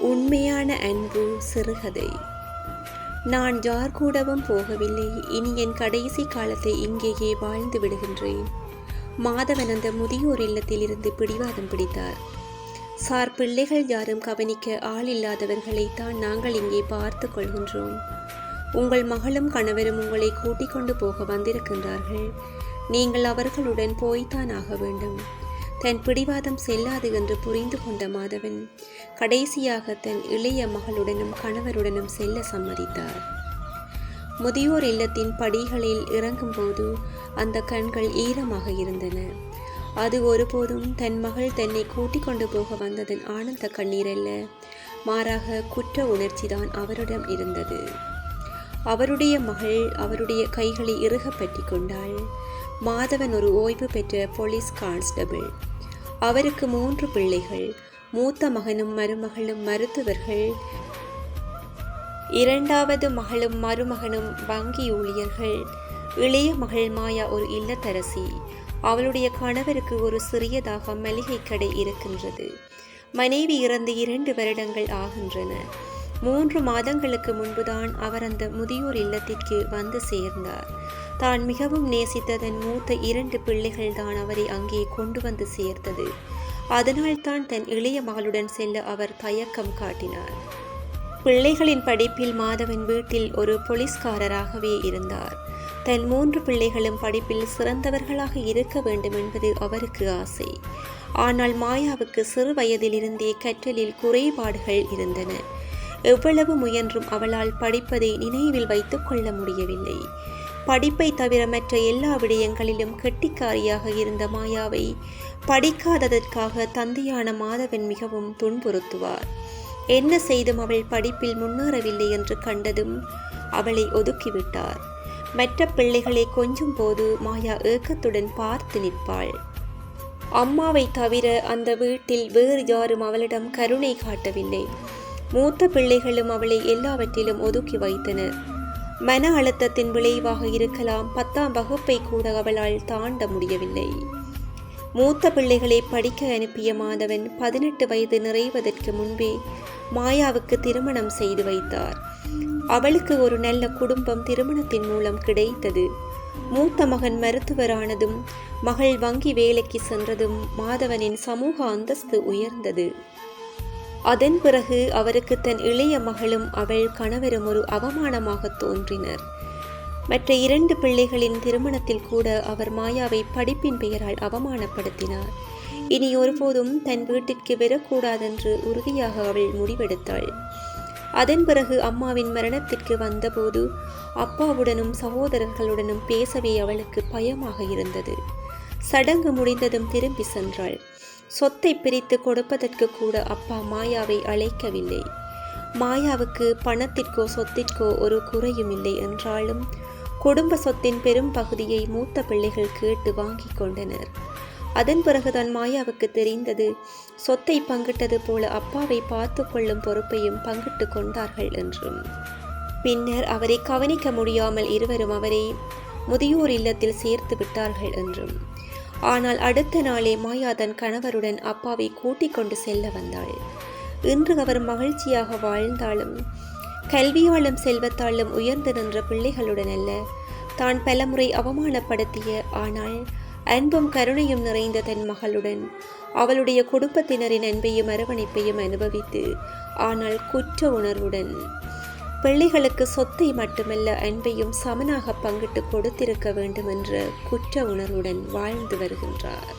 உண்மையான அன்பு சிறுகதை. நான் யார் கூடவும் போகவில்லை. இனி என் கடைசி காலத்தை இங்கேயே வாழ்ந்து விடுகின்றேன். மாதவன் அந்த முதியோர் இல்லத்தில் இருந்து பிடிவாதம் பிடித்தார். சார் பிள்ளைகள் யாரும் கவனிக்க ஆள் இல்லாதவர்களை தான் நாங்கள் இங்கே பார்த்து கொள்கின்றோம். உங்கள் மகளும் கணவரும் உங்களை கூட்டிக் கொண்டு போக வந்திருக்கின்றார்கள். நீங்கள் அவர்களுடன் போய்த்தான் ஆக வேண்டும். தன் பிடிவாதம் செல்லாது என்று புரிந்து கொண்ட மாதவன் கடைசியாக தன் இளைய மகளுடனும் கணவருடனும் செல்ல சம்மதித்தார். முதியோர் இல்லத்தின் படிகளில் இறங்கும்போது அந்த கண்கள் ஈரமாக இருந்தன. அது ஒருபோதும் தன் மகள் தன்னை கூட்டிக் கொண்டு போக வந்ததன் ஆனந்த கண்ணீர் அல்ல மாறாக குற்ற உணர்ச்சிதான் அவரிடம் இருந்தது. அவருடைய மகள் அவருடைய கைகளை இறுக பற்றி கொண்டாள். மாதவன் ஒரு ஓய்வு பெற்ற போலீஸ் கான்ஸ்டபிள். அவருக்கு மூன்று பிள்ளைகள். மூத்த மகனும் மருமகளும் மருத்துவர்கள். இரண்டாவது மகளும் மருமகனும் வங்கி ஊழியர்கள். இளைய மகள் மாயா ஒரு இல்லத்தரசி. அவளுடைய கணவருக்கு ஒரு சிறியதாக மளிகை கடை இருக்கின்றது. மனைவி இறந்து இரண்டு வருடங்கள் ஆகின்றன. மூன்று மாதங்களுக்கு முன்புதான் அவர் அந்த முதியோர் இல்லத்திற்கு வந்து சேர்ந்தார். தான் மிகவும் நேசித்த தன் மூத்த இரண்டு பிள்ளைகள் தான் அவரை அங்கே கொண்டு வந்து சேர்த்தது. அதனால்தான் தன் இளைய மகளுடன் செல்ல அவர் தயக்கம் காட்டினார். பிள்ளைகளின் படிப்பில் மாதவன் வீட்டில் ஒரு போலீஸ்காரராகவே இருந்தார். தன் மூன்று பிள்ளைகளும் படிப்பில் சிறந்தவர்களாக இருக்க வேண்டும் என்பது அவருக்கு ஆசை. ஆனால் மாயாவுக்கு சிறு வயதிலிருந்தே கற்றலில் குறைபாடுகள் இருந்தன. எவ்வளவு முயன்றும் அவளால் படிப்பதை நினைவில் வைத்துக் கொள்ள முடியவில்லை. படிப்பை தவிர மற்ற எல்லா விடயங்களிலும் கெட்டிக்காரியாக இருந்த மாயாவை படிக்காததற்காக தந்தையான மாதவன் மிகவும் துன்புறுத்துவார். என்ன செய்தும் அவள் படிப்பில் முன்னேறவில்லை என்று கண்டதும் அவளை ஒதுக்கிவிட்டார். மற்ற பிள்ளைகளை கொஞ்சும் போது மாயா ஏக்கத்துடன் பார்த்து நிற்பாள். அம்மாவை தவிர அந்த வீட்டில் வேறு யாரும் அவளிடம் கருணை காட்டவில்லை. மூத்த பிள்ளைகளும் அவளை எல்லாவற்றிலும் ஒதுக்கி வைத்தனர். மன அழுத்தத்தின் விளைவாக இருக்கலாம் பத்தாம் வகுப்பை கூட அவளால் தாண்ட முடியவில்லை. மூத்த பிள்ளைகளை படிக்க அனுப்பிய மாதவன் பதினெட்டு வயது நிறைவதற்கு முன்பே மாயாவுக்கு திருமணம் செய்து வைத்தார். அவளுக்கு ஒரு நல்ல குடும்பம் திருமணத்தின் மூலம் கிடைத்தது. மூத்த மகன் மருத்துவரானதும் மகள் வங்கி வேலைக்கு சென்றதும் மாதவனின் சமூக அந்தஸ்து உயர்ந்தது. அதன் பிறகு அவருக்கு தன் இளைய மகளும் அவள் கணவரும் ஒரு அவமானமாக தோன்றினர். மற்ற இரண்டு பிள்ளைகளின் திருமணத்தில் கூட அவர் மாயாவை படிப்பின் பெயரால் அவமானப்படுத்தினார். இனி ஒருபோதும் தன் வீட்டிற்கு வரக்கூடாதென்று உறுதியாக அவள் முடிவெடுத்தாள். அதன் பிறகு அம்மாவின் மரணத்திற்கு வந்தபோது அப்பாவுடனும் சகோதரர்களுடனும் பேசவே அவளுக்கு பயமாக இருந்தது. சடங்கு முடிந்ததும் திரும்பி சென்றாள். சொத்தை பிரித்து கொடுப்பதற்கு கூட அப்பா மாயாவை அழைக்கவில்லை. மாயாவுக்கு பணத்திற்கோ சொத்திற்கோ ஒரு குறையும் இல்லை என்றாலும் குடும்ப சொத்தின் பெரும் பகுதியை மூத்த பிள்ளைகள் கேட்டு வாங்கி கொண்டனர். அதன் பிறகுதான் மாயாவுக்கு தெரிந்தது சொத்தை பங்கிட்டது போல அப்பாவை பார்த்து கொள்ளும் பொறுப்பையும் பங்கிட்டு கொண்டார்கள் என்றும். பின்னர் அவரை கவனிக்க முடியாமல் இருவரும் அவரை முதியோர் இல்லத்தில் சேர்த்து விட்டார்கள் என்றும். ஆனால் அடுத்த நாளே மாயா தன் கணவருடன் அப்பாவை கூட்டிக் கொண்டு செல்ல வந்தாள். இன்று அவர் மகிழ்ச்சியாக வாழ்ந்தாலும் கல்வியாலும் செல்வத்தாலும் உயர்ந்து நின்ற பிள்ளைகளுடன் அல்ல தான் பலமுறை அவமானப்படுத்திய ஆனால் அன்பும் கருணையும் நிறைந்த தன் மகளுடன் அவளுடைய குடும்பத்தினரின் அன்பையும் அரவணைப்பையும் அனுபவித்து ஆனால் குற்ற உணர்வுடன் பிள்ளைகளுக்கு சொத்தை மட்டுமல்ல அன்பையும் சமனாக பங்கிட்டு கொடுத்திருக்க வேண்டும் என்ற குற்ற உணர்வுடன் வாழ்ந்து வருகின்றார்.